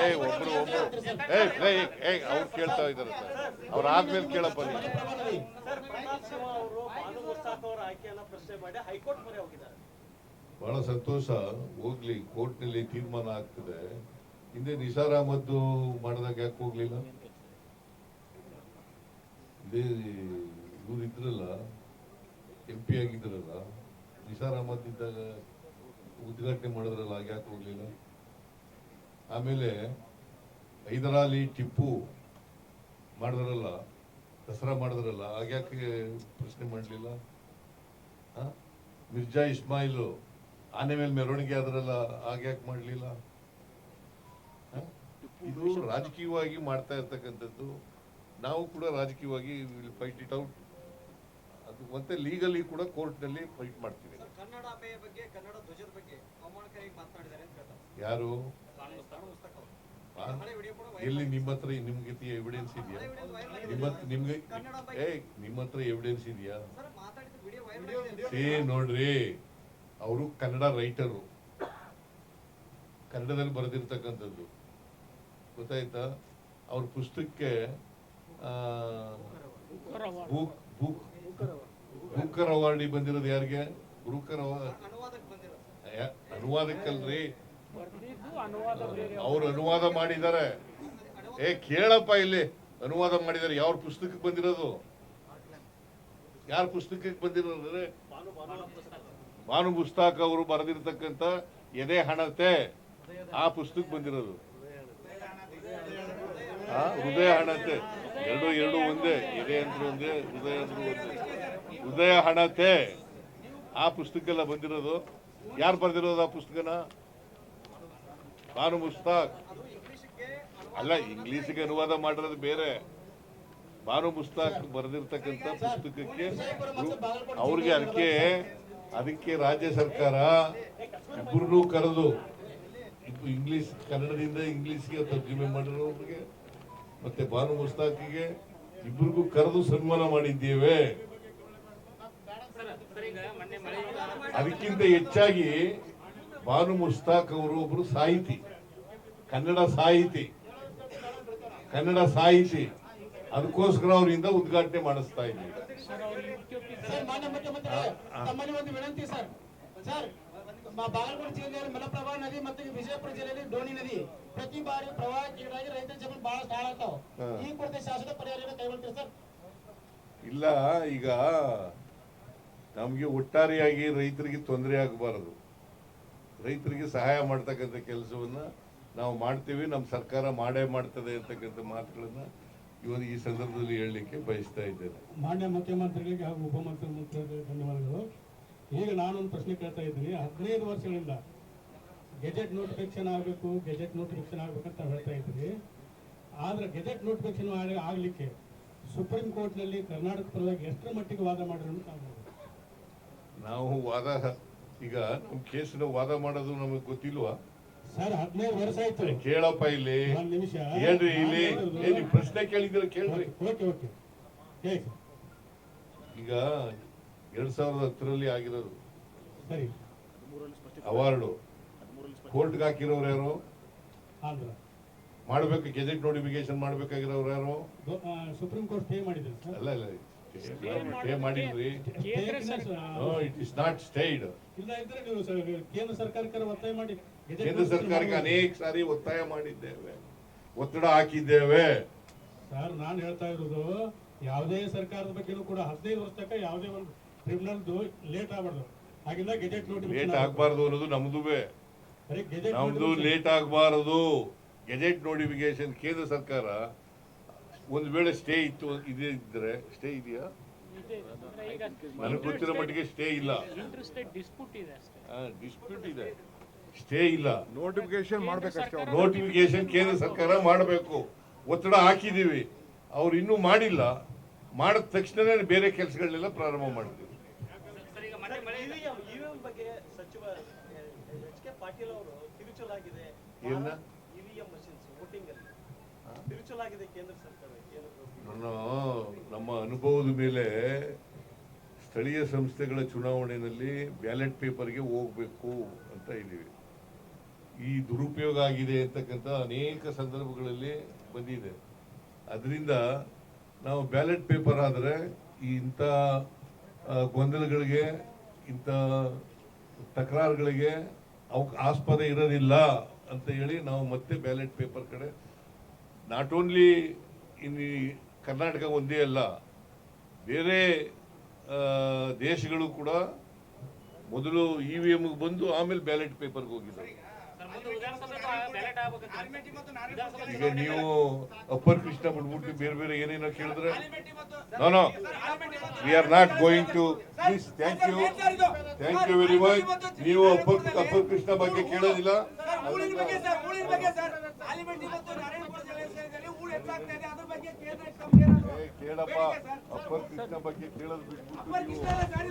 ಏ ಒಬ್ರು ಒಬ್ರು. ಏ ಏಯ್ ಏ ಅವ್ರು ಕೇಳ್ತಾ ಇದಾರೆ ಸರ್. ಅವ್ರು ಆದ್ಮೇಲೆ ಕೇಳಪ್ಪ ನೀವು ಸರ್ ಪ್ರತಾಪ್ ಅವರು ಭಾನು ಮುಸ್ತಾಕ್ ಪ್ರಶ್ನೆ ಮಾಡಿ ಹೈಕೋರ್ಟ್ ಮೊರೆ ಹೋಗಿದ್ದಾರೆ. ಬಹಳ ಸಂತೋಷ. ಹೋಗ್ಲಿ ಕೋರ್ಟ್ನಲ್ಲಿ ತೀರ್ಮಾನ ಆಗ್ತದೆ. ಹಿಂದೆ ನಿಸಾರ್ ಅಹಮದ್ ಮಾಡಿದಾಗ ಯಾಕೆ ಹೋಗ್ಲಿಲ್ಲ? ಇದೇ ಇವ್ರು ಇದ್ರಲ್ಲ ಎಂ ಪಿ ಆಗಿದ್ರಲ್ಲ ನಿಸಾರ್ ಅಹಮದ್ ಇದ್ದಾಗ ಉದ್ಘಾಟನೆ ಮಾಡಿದ್ರಲ್ಲ ಯಾಕೆ ಹೋಗ್ಲಿಲ್ಲ. ಆಮೇಲೆ ಹೈದರಾಲಿ ಟಿಪ್ಪು ಮಾಡಿದ್ರಲ್ಲ, ದಸರಾ ಮಾಡಿದ್ರಲ್ಲ ಆಗ್ಯಾಕೆ ಪ್ರಶ್ನೆ ಮಾಡಲಿಲ್ಲ? ಮಿರ್ಜಾ ಇಸ್ಮಾಯಿಲ್ ಆನೆ ಮೇಲೆ ಮೆರವಣಿಗೆ ಆದ್ರಲ್ಲ ಆಗ್ಯಾಕೆ ಮಾಡಲಿಲ್ಲ? ಇದು ರಾಜಕೀಯವಾಗಿ ಮಾಡ್ತಾ ಇರ್ತಕ್ಕಂಥದ್ದು. ನಾವು ಕೂಡ ರಾಜಕೀಯವಾಗಿ ಫೈಟ್ ಇಟ್ ಔಟ್ ಅದು ಮತ್ತೆ ಲೀಗಲಿ ಕೂಡ ಕೋರ್ಟ್ನಲ್ಲಿ ಫೈಟ್ ಮಾಡ್ತೀವಿ. ಸರ್ ಕನ್ನಡಾಂಬೆಯ ಬಗ್ಗೆ ಕನ್ನಡ ಧ್ವಜದ ಬಗ್ಗೆ ಅವಮಾನಕಾರಿ ಮಾತನಾಡಿದ್ದಾರೆ ಅಂತ ಹೇಳ್ತಾರೆ. ಯಾರು? ಎಲ್ಲಿ. ನಿಮ್ಮ ಹತ್ರ ನಿಮ್ಗೆ ಎವಿಡೆನ್ಸ್ ಇದೆಯಾ? ನಿಮ್ಮ ನಿಮ್ಗೆ ಏ ನಿಮ್ಮ ಹತ್ರ ಎವಿಡೆನ್ಸ್ ಇದೆಯಾ? ಸರ್ ಮಾತಾಡಿದ ವಿಡಿಯೋ ವೈರಲ್ ಏ ನೋಡ್ರಿ ಅವರು ಕನ್ನಡ ರೈಟರು ಕನ್ನಡದಲ್ಲಿ ಬರೆದಿರ್ತಕ್ಕಂಥದ್ದು. ಗೊತ್ತಾಯ್ತಾ? ಅವ್ರ ಪುಸ್ತಕಕ್ಕೆ ಆ, ಬುಕ್ ಬೂಕ್ ಬೂಕರ್ ಅವಾರ್ಡಿ ಬಂದಿರೋದು ಯಾರಿಗೆ? ಗುರುಕರ ಅನುವಾದಕ್ಕಲ್ರಿ? ಅವ್ರು. ಅನುವಾದ ಮಾಡಿದ್ದಾರೆ. ಏ ಕೇಳಪ್ಪ ಇಲ್ಲಿ. ಅನುವಾದ ಮಾಡಿದ್ದಾರೆ. ಯಾವ ಪುಸ್ತಕಕ್ಕೆ ಬಂದಿರೋದು? ಯಾರ ಪುಸ್ತಕಕ್ಕೆ ಬಂದಿರೋದ್ರೆ ಭಾನು ಪುಸ್ತಕ ಅವರು ಬರೆದಿರ್ತಕ್ಕಂಥ ಎದೆ ಹಣತೆ ಆ ಪುಸ್ತಕ ಬಂದಿರೋದು. ಆ, ಹೃದಯ ಹಣತೆ. ಎರಡು ಎರಡು ಒಂದೇ. ಅಂದ್ರೆ ಒಂದೇ ಹೃದಯ ಅಂದ್ರೆ ಒಂದೇ. ಹೃದಯ ಹಣತೆ. ಆ ಪುಸ್ತಕ ಎಲ್ಲ ಬಂದಿರೋದು. ಯಾರು ಬರೆದಿರೋದು ಆ ಪುಸ್ತಕನ? ಬಾನು ಮುಸ್ತಾಕ್. ಅಲ್ಲ, ಇಂಗ್ಲಿಷ್ಗೆ ಅನುವಾದ ಮಾಡಿರೋದು ಬೇರೆ. ಬಾನು ಮುಸ್ತಾಕ್ ಬರೆದಿರ್ತಕ್ಕಂಥ ಪುಸ್ತಕಕ್ಕೆ ಅವ್ರಿಗೆ ಅದಕ್ಕೆ ಅದಕ್ಕೆ ರಾಜ್ಯ ಸರ್ಕಾರ ಇಬ್ಬರನ್ನೂ ಕರೆದು ಇಂಗ್ಲೀಷ್, ಕನ್ನಡದಿಂದ ಇಂಗ್ಲಿಷ್ಗೆ ತರ್ಜುಮೆ ಮಾಡಿರೋರಿಗೆ ಮತ್ತೆ ಬಾನು ಮುಸ್ತಾಕಿಗೆ ಇಬ್ಬರಿಗೂ ಕರೆದು ಸನ್ಮಾನ ಮಾಡಿದ್ದೇವೆ. ಅದಕ್ಕಿಂತ ಹೆಚ್ಚಾಗಿ ಬಾನು ಮುಸ್ತಾಕ್ ಅವರು ಒಬ್ರು ಸಾಹಿತಿ ಕನ್ನಡ ಸಾಹಿತಿ ಕನ್ನಡ ಸಾಹಿತಿ. ಅದಕ್ಕೋಸ್ಕರ ಅವರಿಂದ ಉದ್ಘಾಟನೆ ಮಾಡಿಸ್ತಾ ಇದ್ದೀವಿ. ಬಾಗಲಕೋಟೆ ಜಿಲ್ಲೆಯಲ್ಲಿ ಮಲಪ್ರಭಾ ನದಿ ಮತ್ತು ವಿಜಯಪುರ ಜಿಲ್ಲೆಯಲ್ಲಿ ಡೋಣಿ ನದಿ ಪ್ರತಿ ಬಾರಿ ಪ್ರವಾಹಕ್ಕೀಡಾಗಿ ರೈತರ ಜಮೀನು ಬಹಳಷ್ಟು ಹಾಳಾಗ್ತಾವ. ಈ ಕುರಿತು ಶಾಶ್ವತ ಪರಿಹಾರ ಕೈಗೊಳ್ತೀರಿ ಸರ್? ಇಲ್ಲ ಈಗ ನಮಗೆ ಒಟ್ಟಾರೆಯಾಗಿ ರೈತರಿಗೆ ತೊಂದರೆ ಆಗಬಾರದು. ರೈತರಿಗೆ ಸಹಾಯ ಮಾಡ್ತಕ್ಕಂಥ ಕೆಲಸವನ್ನ ನಾವು ಮಾಡ್ತೀವಿ ನಮ್ಮ ಸರ್ಕಾರ ಮಾಡೇ ಮಾಡ್ತದೆ ಅಂತಕ್ಕಂಥ ಮಾತುಗಳನ್ನು ಇವತ್ತು ಈ ಸಂದರ್ಭದಲ್ಲಿ ಹೇಳಲಿಕ್ಕೆ ಬಯಸ್ತಾ ಇದ್ದೇನೆ. ಮಾನ್ಯ ಮುಖ್ಯಮಂತ್ರಿಗಳಿಗೆ ಹಾಗೂ ಉಪಮುಖ್ಯಮಂತ್ರಿಗಳಿಗೆ ಧನ್ಯವಾದಗಳು. ಈಗ ನಾನೊಂದು ಪ್ರಶ್ನೆ ಕೇಳ್ತಾ ಇದ್ದೀನಿ. ಹದಿನೈದು ವರ್ಷಗಳಿಂದ ಗೆಜೆಟ್ ನೋಟಿಫಿಕೇಶನ್ ಆಗಬೇಕು ಗೆಜೆಟ್ ನೋಟಿಫಿಕೇಶನ್ ಅಂತ ಹೇಳ್ತಾ ಇದ್ದೀವಿ ಆದ್ರೆ ಗೆಜೆಟ್ ನೋಟಿಫಿಕೇಶನ್ ಆಗಲಿಕ್ಕೆ ಸುಪ್ರೀಂ ಕೋರ್ಟ್ನಲ್ಲಿ ಕರ್ನಾಟಕ ಪರವಾಗಿ ಎಷ್ಟರ ಮಟ್ಟಿಗೆ ವಾದ ಮಾಡಿದ್ರು ಅಂತ ನಾವು ವಾದ ಈಗ ನಮ್ಮ ಕೇಸಿನ ವಾದ ಮಾಡೋದು ನಮಗೆ ಗೊತ್ತಿಲ್ವಾ? ಸರ್ ಹದಿನೈದು ವರ್ಷ ಆಯ್ತು. ಕೇಳಪ್ಪ ಇಲ್ಲಿ. ಒಂದ್ ನಿಮಿಷ. ಹೇಳ್ರಿ ಇಲ್ಲಿ. ಪ್ರಶ್ನೆ ಕೇಳಿದ್ರೆ ಕೇಳ್ರಿ. ಓಕೆ ಓಕೆ ಈಗ ಎರಡ್ ಸಾವಿರದ ಹತ್ತರಲ್ಲಿ ಆಗಿರೋದು. ಸರಿ. ಅವಾರ್ಡು. ಕೋರ್ಟ್ಗೆ ಹಾಕಿರೋರು ಯಾರು? ಮಾಡಬೇಕು ಮಾಡ್ಬೇಕು ಗೆಜೆಟ್ ನೋಟಿಫಿಕೇಶನ್ ಮಾಡ್ಬೇಕಾಗಿರೋರು ಯಾರು? ಸುಪ್ರೀಂ ಕೋರ್ಟ್ ಪೇ ಮಾಡಿದ್ರು ಸರ್. ಅಲ್ಲ ಅಲ್ಲ ಸ್ಟೇ ಮಾಡಿದ್ರಿ. ಇಟ್ ಇಸ್ ನಾಟ್ ಸ್ಟೇಡ್ ಇಲ್ಲ ಇದ್ರೆ ನೀವು ಕೇಂದ್ರ ಸರ್ಕಾರಕ್ಕೆ ಒತ್ತಾಯ ಮಾಡಿ. ಕೇಂದ್ರ ಸರ್ಕಾರಕ್ಕೆ ಅನೇಕ ಸಾರಿ ಒತ್ತಾಯ ಮಾಡಿದ್ದೇವೆ. ಒತ್ತಡ ಹಾಕಿದ್ದೇವೆ. ಸರ್ ನಾನು ಹೇಳ್ತಾ ಇರೋದು ಯಾವುದೇ ಸರ್ಕಾರದ ಬಗ್ಗೆನೂ ಕೂಡ ಹದಿನೈದು ವರ್ಷ ತನಕ ಯಾವುದೇ ಒಂದು ಟ್ರಿಬ್ಯುನಲ್ದು ಲೇಟ್ ಆಗಬಾರ್ದು. ಹಾಗಿಲ್ಲ ಗೆಜೆಟ್ ಲೇಟ್ ಆಗಬಾರದು ಅನ್ನೋದು ಗೆಜೆಟ್ ನಮ್ದು ಲೇಟ್ ಆಗಬಾರದು. ಗೆಜೆಟ್ ನೋಟಿಫಿಕೇಶನ್ ಕೇಂದ್ರ ಸರ್ಕಾರ ಒಂದು ವೇಳೆ ಸ್ಟೇ ಇತ್ತು ಇದೆ ಇದ್ರೆ ಸ್ಟೇ ಇದೆಯಾ? ನನಗೆ ಗೊತ್ತಿರೋ ಮಟ್ಟಿಗೆ ಸ್ಟೇ ಇಲ್ಲ. ಡಿಸ್ಪ್ಯೂಟ್ ಇದೆ ಅಷ್ಟೇ. ಡಿಸ್ಪ್ಯೂಟ್ ಇದೆ. ಸ್ಟೇ ಇಲ್ಲ. ನೋಟಿಫಿಕೇಶನ್ ಮಾಡಬೇಕು ಅವ್ರು. ನೋಟಿಫಿಕೇಶನ್ ಕೇಂದ್ರ ಸರ್ಕಾರ ಮಾಡಬೇಕು. ಒತ್ತಡ ಹಾಕಿದೀವಿ. ಅವ್ರು ಇನ್ನೂ ಮಾಡಿಲ್ಲ. ಮಾಡಿದ ತಕ್ಷಣನೇ ಬೇರೆ ಕೆಲಸಗಳನ್ನೆಲ್ಲ ಪ್ರಾರಂಭ ಮಾಡ್ತೀವಿ ಬಗ್ಗೆ ಸಚಿವ ಎಚ್ ಕೆ ಪಾಟೀಲ್ ಅವರು ತಿರುಚಲಾಗಿದೆ? ಇವಿಎಂ ಮಷಿನ್ಸ್ ವೋಟಿಂಗ್ ಅಲ್ಲಿ. ತಿರುಚಲಾಗಿದೆ ಕೇಂದ್ರ ಸರ್ಕಾರ ನಮ್ಮ ಅನುಭವದ ಮೇಲೆ ಸ್ಥಳೀಯ ಸಂಸ್ಥೆಗಳ ಚುನಾವಣೆಯಲ್ಲಿ ಬ್ಯಾಲೆಟ್ ಪೇಪರ್ಗೆ ಹೋಗ್ಬೇಕು ಅಂತ ಇದ್ದೀವಿ ಈ ದುರುಪಯೋಗ ಆಗಿದೆ ಅಂತಕ್ಕಂಥ ಅನೇಕ ಸಂದರ್ಭಗಳಲ್ಲಿ ಬಂದಿದೆ. ಅದರಿಂದ ನಾವು ಬ್ಯಾಲೆಟ್ ಪೇಪರ್ ಆದರೆ ಇಂಥ ಗೊಂದಲಗಳಿಗೆ ಇಂಥ ತಕರಾರುಗಳಿಗೆ ಅವಕ್ಕೆ ಆಸ್ಪದ ಇರೋದಿಲ್ಲ ಅಂತ ಹೇಳಿ ನಾವು ಮತ್ತೆ ಬ್ಯಾಲೆಟ್ ಪೇಪರ್ ಕಡೆ ನಾಟ್ ಓನ್ಲಿ ಇನ್ ಕರ್ನಾಟಕ ಒಂದೇ ಅಲ್ಲ, ಬೇರೆ ದೇಶಗಳು ಕೂಡ ಮೊದಲು ಇ ವಿ ಎಮ್ಗೆ ಬಂದು ಆಮೇಲೆ ಬ್ಯಾಲೆಟ್ ಪೇಪರ್ಗೆ ಹೋಗಿದ್ದಾರೆ ಈಗ ನೀವು ಅಪ್ಪರ್ ಕೃಷ್ಣ ಬಿಟ್ಬಿಟ್ಟು ಬೇರೆ ಬೇರೆ ಏನೇನೋ ಕೇಳಿದ್ರೆ no no we are not going to please thank you thank you very much ನೀವು ಅಪ್ಪರ್ ಅಪ್ಪರ್ ಕೃಷ್ಣ ಬಗ್ಗೆ ಕೇಳೋದಿಲ್ಲ. ಕೇಳಪ್ಪ ಅಪ್ಪರ್ ಕೃಷ್ಣ ಬಗ್ಗೆ ಕೇಳೋದು ಬಿಟ್ಬಿಟ್ಟು.